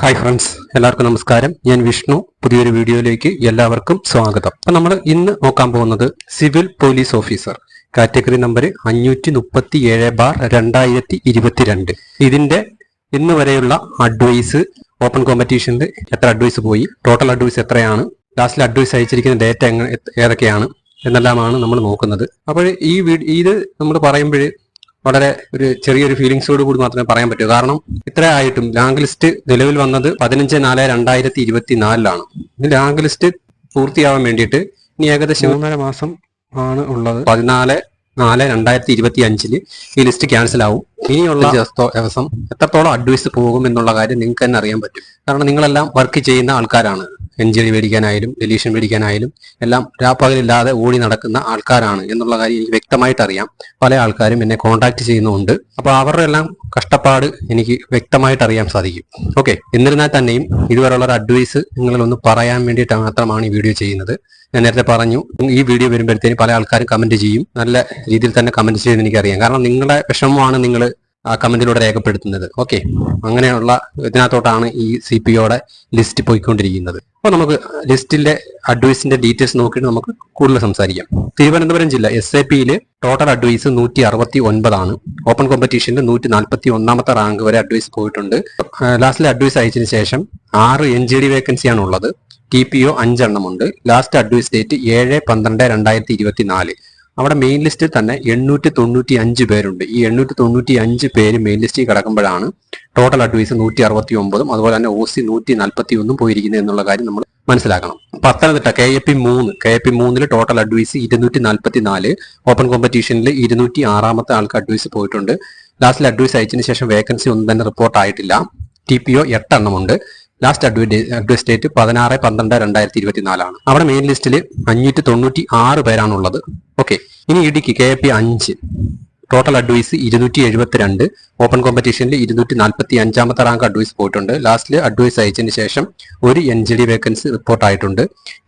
Hi friends എല്ലാവർക്കും നമസ്കാരം. ഞാൻ വിഷ്ണു. പുതിയൊരു വീഡിയോയിലേക്ക് എല്ലാവർക്കും സ്വാഗതം. അപ്പൊ നമ്മൾ ഇന്ന് നോക്കാൻ പോകുന്നത് civil police officer. Category number അഞ്ഞൂറ്റി മുപ്പത്തി ഏഴ് ബാർ രണ്ടായിരത്തി ഇരുപത്തിരണ്ട് ഇതിന്റെ ഇന്ന് വരെയുള്ള അഡ്വൈസ് ഓപ്പൺ കോമ്പറ്റീഷനിൽ എത്ര അഡ്വൈസ് പോയി ടോട്ടൽ അഡ്വൈസ് എത്രയാണ് ലാസ്റ്റിൽ അഡ്വൈസ് അയച്ചിരിക്കുന്ന ഡേറ്റ ഏതൊക്കെയാണ് എന്നെല്ലാമാണ് നമ്മൾ നോക്കുന്നത്. അപ്പോൾ ഈ ഇത് നമ്മൾ പറയുമ്പോൾ വളരെ ഒരു ചെറിയൊരു ഫീലിങ്സോട് കൂടി മാത്രമേ പറയാൻ പറ്റൂ. കാരണം ഇത്ര ആയിട്ടും റാങ്ക് ലിസ്റ്റ് നിലവിൽ വന്നത് പതിനഞ്ച് നാല് രണ്ടായിരത്തി ഇരുപത്തിനാലിലാണ് ഈ റാങ്ക് ലിസ്റ്റ് പൂർത്തിയാവാൻ വേണ്ടിയിട്ട് ഇനി ഏകദേശം മൂന്നര മാസം ആണ് ഉള്ളത്. പതിനാല് നാല് രണ്ടായിരത്തി ഇരുപത്തി അഞ്ചിൽ ഈ ലിസ്റ്റ് ക്യാൻസൽ ആവും. ഇനിയുള്ള ദിവസം എത്രത്തോളം അഡ്വൈസ് പോകും എന്നുള്ള കാര്യം നിങ്ങൾക്ക് തന്നെ അറിയാൻ പറ്റും. കാരണം നിങ്ങളെല്ലാം വർക്ക് ചെയ്യുന്ന ആൾക്കാരാണ്. എൻജിനി മേടിക്കാനായാലും ഡെലീഷൻ മേടിക്കാനായാലും എല്ലാം രാപ്പകലില്ലാതെ ഓടി നടക്കുന്ന ആൾക്കാരാണ് എന്നുള്ള കാര്യം എനിക്ക് വ്യക്തമായിട്ട് അറിയാം പല ആൾക്കാരും എന്നെ കോൺടാക്ട് ചെയ്യുന്നുണ്ട്. അപ്പോൾ അവരുടെ എല്ലാം കഷ്ടപ്പാട് എനിക്ക് വ്യക്തമായിട്ട് അറിയാൻ സാധിക്കും. ഓക്കെ എന്നിരുന്നാൽ തന്നെയും ഇതുവരെയുള്ള ഒരു അഡ്വൈസ് നിങ്ങളൊന്ന് പറയാൻ വേണ്ടിയിട്ട് മാത്രമാണ് ഈ വീഡിയോ ചെയ്യുന്നത്. ഞാൻ നേരത്തെ പറഞ്ഞു ഈ വീഡിയോ വരുമ്പോഴത്തേന് പല ആൾക്കാരും കമന്റ് ചെയ്യും. നല്ല രീതിയിൽ തന്നെ കമന്റ് ചെയ്യുന്നത് എനിക്കറിയാം. കാരണം നിങ്ങളുടെ വിഷമമാണ് നിങ്ങൾ ആ കമന്റിലൂടെ രേഖപ്പെടുത്തുന്നത്. ഓക്കെ. അങ്ങനെയുള്ള ഇതിനകത്തോട്ടാണ് ഈ സി പി ഒയുടെ ലിസ്റ്റ് പോയിക്കൊണ്ടിരിക്കുന്നത്. അപ്പോൾ നമുക്ക് ലിസ്റ്റിന്റെ അഡ്വൈസിന്റെ ഡീറ്റെയിൽസ് നോക്കിയിട്ട് നമുക്ക് കൂടുതൽ സംസാരിക്കാം. തിരുവനന്തപുരം ജില്ല എസ് എ പിയിൽ ടോട്ടൽ അഡ്വൈസ് നൂറ്റി അറുപത്തി ഒൻപതാണ് ഓപ്പൺ കോമ്പറ്റീഷനിൽ നൂറ്റി നാൽപ്പത്തി ഒന്നാമത്തെ റാങ്ക് വരെ അഡ്വൈസ് പോയിട്ടുണ്ട്. ലാസ്റ്റിലെ അഡ്വൈസ് അയച്ചതിന് ശേഷം ആറ് എൻ ജി ഡി വേക്കൻസിയാണ് ഉള്ളത്. ടി പി ഒ അഞ്ചെണ്ണമുണ്ട്. ലാസ്റ്റ് അഡ്വൈസ് ഡേറ്റ് ഏഴ് പന്ത്രണ്ട് രണ്ടായിരത്തി ഇരുപത്തിനാല് അവിടെ മെയിൻ ലിസ്റ്റിൽ തന്നെ എണ്ണൂറ്റി തൊണ്ണൂറ്റി അഞ്ച് പേരുണ്ട്. ഈ എണ്ണൂറ്റി തൊണ്ണൂറ്റി അഞ്ച് പേര് മെയിൻ ലിസ്റ്റിൽ കിടക്കുമ്പോഴാണ് ടോട്ടൽ അഡ്വൈസ് നൂറ്റി അറുപത്തി ഒമ്പതും അതുപോലെ തന്നെ ഒ സി നൂറ്റി നാൽപ്പത്തി ഒന്നും പോയിരിക്കുന്നത് എന്നുള്ള കാര്യം നമ്മൾ മനസ്സിലാക്കണം. പത്തനംതിട്ട കെ എ പി മൂന്ന്. കെ എ പി മൂന്നിൽ ടോട്ടൽ അഡ്വൈസ് ഇരുന്നൂറ്റി നാൽപ്പത്തി നാല് ഓപ്പൺ കോമ്പറ്റീഷനിൽ ഇരുന്നൂറ്റി ആറാമത്തെ ആൾക്ക് അഡ്വൈസ് പോയിട്ടുണ്ട്. ലാസ്റ്റിൽ അഡ്വൈസ് അയച്ചതിന് ശേഷം വേക്കൻസി ഒന്നും തന്നെ റിപ്പോർട്ട് ആയിട്ടില്ല. ടി പി ഒ എട്ടെണ്ണമുണ്ട്. ലാസ്റ്റ് അഡ്വൈ അഡ്വൈസ് ഡേറ്റ് പതിനാറ് പന്ത്രണ്ട് രണ്ടായിരത്തി ഇരുപത്തിനാലാണ് അവിടെ മെയിൻ ലിസ്റ്റിൽ അഞ്ഞൂറ്റി തൊണ്ണൂറ്റി ആറ് പേരാണുള്ളത്. ഓക്കെ ഇനി ഇടുക്കി കെ പി അഞ്ച്. ടോട്ടൽ അഡ്വൈസ് ഇരുന്നൂറ്റി എഴുപത്തിരണ്ട് ഓപ്പൺ കോമ്പറ്റീഷനിൽ ഇരുന്നൂറ്റി നാൽപ്പത്തി അഞ്ചാമത്തെ റാങ്ക് അഡ്വൈസ് പോയിട്ടുണ്ട്. ലാസ്റ്റിൽ അഡ്വൈസ് അയച്ചതിന് ശേഷം ഒരു N G D vacancy report ആയിട്ടുണ്ട്.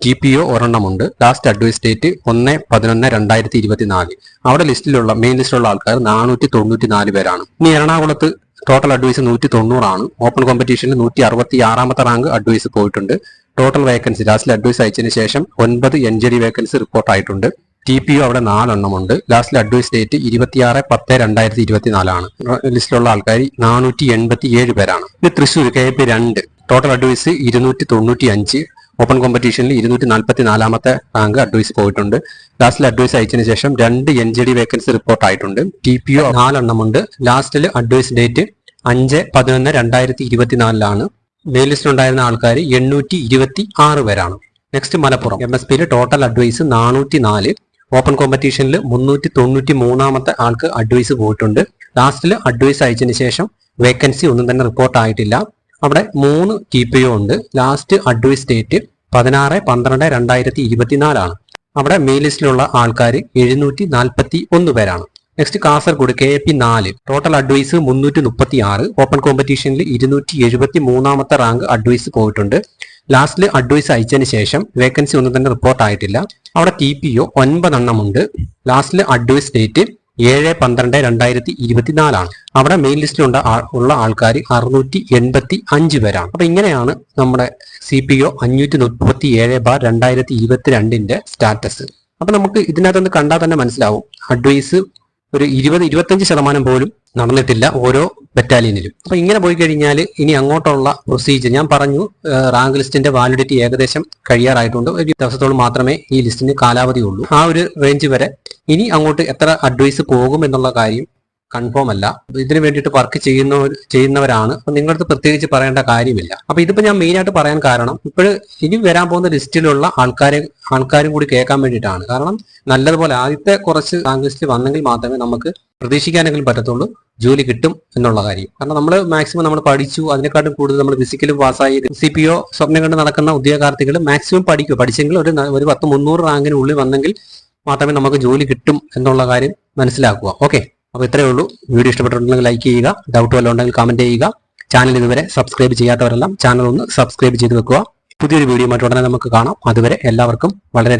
ടി പി ഒ ഒരെണ്ണമുണ്ട്. ലാസ്റ്റ് അഡ്വൈസ് ഡേറ്റ് ഒന്ന് പതിനൊന്ന് രണ്ടായിരത്തി ഇരുപത്തിനാല് അവിടെ ലിസ്റ്റിലുള്ള മെയിൻ ലിസ്റ്റിലുള്ള ആൾക്കാർ നാനൂറ്റി തൊണ്ണൂറ്റി നാല് പേരാണ്. ഇനി എറണാകുളത്ത് ടോട്ടൽ അഡ്വൈസ് നൂറ്റി തൊണ്ണൂറാണ് ഓപ്പൺ കോമ്പറ്റീഷനിൽ നൂറ്റി അറുപത്തി ആറാമത്തെ റാങ്ക് അഡ്വൈസ് പോയിട്ടുണ്ട്. ടോട്ടൽ വേക്കൻസി ലാസ്റ്റിൽ അഡ്വൈസ് അയച്ചതിന് ശേഷം ഒൻപത് N G D vacancy report ആയിട്ടുണ്ട്. ടി പി യു അവിടെ നാലെണ്ണമുണ്ട്. ലാസ്റ്റിൽ അഡ്വൈസ് ഡേറ്റ് ഇരുപത്തിയാറ് പത്ത് രണ്ടായിരത്തി ഇരുപത്തിനാലാണ് ലിസ്റ്റിലുള്ള ആൾക്കാർ നാനൂറ്റി എൺപത്തി ഏഴ് പേരാണ്. ഇത് തൃശ്ശൂർ കെ പി രണ്ട്. ടോട്ടൽ അഡ്വൈസ് ഇരുന്നൂറ്റി തൊണ്ണൂറ്റി അഞ്ച് ഓപ്പൺ കോമ്പറ്റീഷനിൽ ഇരുന്നൂറ്റി നാൽപ്പത്തി നാലാമത്തെ റാങ്ക് അഡ്വൈസ് പോയിട്ടുണ്ട്. ലാസ്റ്റിൽ അഡ്വൈസ് അയച്ചതിന് ശേഷം രണ്ട് N J D vacancy report ആയിട്ടുണ്ട്. ടി പി ഒ നാലെണ്ണമുണ്ട്. ലാസ്റ്റിൽ അഡ്വൈസ് ഡേറ്റ് അഞ്ച് പതിനൊന്ന് രണ്ടായിരത്തി ഇരുപത്തിനാലിലാണ് മെയിൽ ലിസ്റ്റിൽ ഉണ്ടായിരുന്ന ആൾക്കാർ എണ്ണൂറ്റി ഇരുപത്തി ആറ് പേരാണ്. നെക്സ്റ്റ് മലപ്പുറം. എം എസ് പിയിൽ ടോട്ടൽ അഡ്വൈസ് നാനൂറ്റി നാല് ഓപ്പൺ കോമ്പറ്റീഷനിൽ മുന്നൂറ്റി തൊണ്ണൂറ്റി മൂന്നാമത്തെ ആൾക്ക് അഡ്വൈസ് പോയിട്ടുണ്ട്. ലാസ്റ്റിൽ അഡ്വൈസ് അയച്ചതിന് ശേഷം വേക്കൻസി ഒന്നും തന്നെ റിപ്പോർട്ട് ആയിട്ടില്ല. അവിടെ മൂന്ന് ടി പി ഒ ഉണ്ട്. ലാസ്റ്റ് അഡ്വൈസ് ഡേറ്റ് പതിനാറ് പന്ത്രണ്ട് രണ്ടായിരത്തി ഇരുപത്തിനാലാണ് അവിടെ മെയിൻ ലിസ്റ്റിലുള്ള ആൾക്കാർ എഴുന്നൂറ്റി നാൽപ്പത്തി ഒന്ന് പേരാണ്. നെക്സ്റ്റ് കാസർഗോഡ് കെ പി നാല്. ടോട്ടൽ അഡ്വൈസ് മുന്നൂറ്റി മുപ്പത്തി ആറ് ഓപ്പൺ കോമ്പറ്റീഷനിൽ ഇരുന്നൂറ്റി എഴുപത്തി മൂന്നാമത്തെ റാങ്ക് അഡ്വൈസ് പോയിട്ടുണ്ട്. ലാസ്റ്റിൽ അഡ്വൈസ് അയച്ചതിന് ശേഷം വേക്കൻസി ഒന്നും തന്നെ റിപ്പോർട്ട് ആയിട്ടില്ല. അവിടെ ടി പി ഒ ഒൻപതെണ്ണം ഉണ്ട്. ലാസ്റ്റിൽ അഡ്വൈസ് ഡേറ്റ് ഏഴ് പന്ത്രണ്ട് രണ്ടായിരത്തി ഇരുപത്തിനാലാണ്. അവിടെ മെയിൻ ലിസ്റ്റിലുണ്ട് ഉള്ള ആൾക്കാർ അറുന്നൂറ്റി എൺപത്തി അഞ്ച് പേരാണ്. അപ്പൊ ഇങ്ങനെയാണ് നമ്മുടെ സി പി ഒ അഞ്ഞൂറ്റി മുപ്പത്തി ഏഴ് ബാർ രണ്ടായിരത്തി ഇരുപത്തിരണ്ടിന്റെ സ്റ്റാറ്റസ്. അപ്പൊ നമുക്ക് ഇതിനകത്തൊന്ന് കണ്ടാൽ തന്നെ മനസ്സിലാവും. അഡ്വൈസ് ഒരു ഇരുപത് ഇരുപത്തഞ്ച് ശതമാനം പോലും നടന്നിട്ടില്ല ഓരോ ബറ്റാലിയനിലും അപ്പൊ ഇങ്ങനെ പോയി കഴിഞ്ഞാൽ ഇനി അങ്ങോട്ടുള്ള പ്രൊസീജിയർ ഞാൻ പറഞ്ഞു റാങ്ക് ലിസ്റ്റിന്റെ വാലിഡിറ്റി ഏകദേശം കഴിയാറായിട്ടുണ്ട്. ഒരു ദിവസത്തോളം മാത്രമേ ഈ ലിസ്റ്റിന് കാലാവധി ഉള്ളൂ. ആ ഒരു റേഞ്ച് വരെ ഇനി അങ്ങോട്ട് എത്ര അഡ്വൈസ് പോകും എന്നുള്ള കാര്യം കൺഫേം അല്ല. ഇതിനു വേണ്ടിയിട്ട് വർക്ക് ചെയ്യുന്ന ചെയ്യുന്നവരാണ്. അപ്പൊ നിങ്ങളടുത്ത് പ്രത്യേകിച്ച് പറയേണ്ട കാര്യമില്ല. അപ്പൊ ഇതിപ്പോ ഞാൻ മെയിൻ ആയിട്ട് പറയാൻ കാരണം ഇപ്പോൾ ഇനി വരാൻ പോകുന്ന ലിസ്റ്റിലുള്ള ആൾക്കാരെ ആൾക്കാരും കൂടി കേൾക്കാൻ വേണ്ടിയിട്ടാണ്. കാരണം നല്ലതുപോലെ ആദ്യത്തെ കുറച്ച് ലാംഗ്വേജിൽ വന്നെങ്കിൽ മാത്രമേ നമുക്ക് പ്രതീക്ഷിക്കാനെങ്കിലും പറ്റത്തുള്ളൂ. ജോലി കിട്ടും എന്നുള്ള കാര്യം. കാരണം നമ്മൾ മാക്സിമം നമ്മൾ പഠിച്ചു. അതിനെക്കാട്ടും കൂടുതൽ നമ്മൾ ഫിസിക്കലും പാസ്സായി സി പി ഒ സ്വപ്നം കണ്ട് നടക്കുന്ന ഉദ്യോഗാർത്ഥികൾ മാക്സിമം പഠിക്കും. പഠിച്ചെങ്കിൽ ഒരു ഒരു പത്ത് മുന്നൂറ് റാങ്കിനുള്ളിൽ വന്നെങ്കിൽ മാത്രമേ നമുക്ക് ജോലി കിട്ടും എന്നുള്ള കാര്യം മനസ്സിലാക്കുക. ഓക്കെ അപ്പോൾ ഇത്രയേ ഉള്ളൂ. വീഡിയോ ഇഷ്ടപ്പെട്ടിട്ടുണ്ടെങ്കിൽ ലൈക്ക് ചെയ്യുക ഡൗട്ട് വല്ലതും ഉണ്ടെങ്കിൽ കമന്റ് ചെയ്യുക. ചാനൽ ഇതുവരെ സബ്സ്ക്രൈബ് ചെയ്യാത്തവരെല്ലാം ചാനൽ ഒന്ന് സബ്സ്ക്രൈബ് ചെയ്ത് വെക്കുക. പുതിയൊരു വീഡിയോ മറ്റുടനെ നമുക്ക് കാണാം. അതുവരെ എല്ലാവർക്കും വളരെ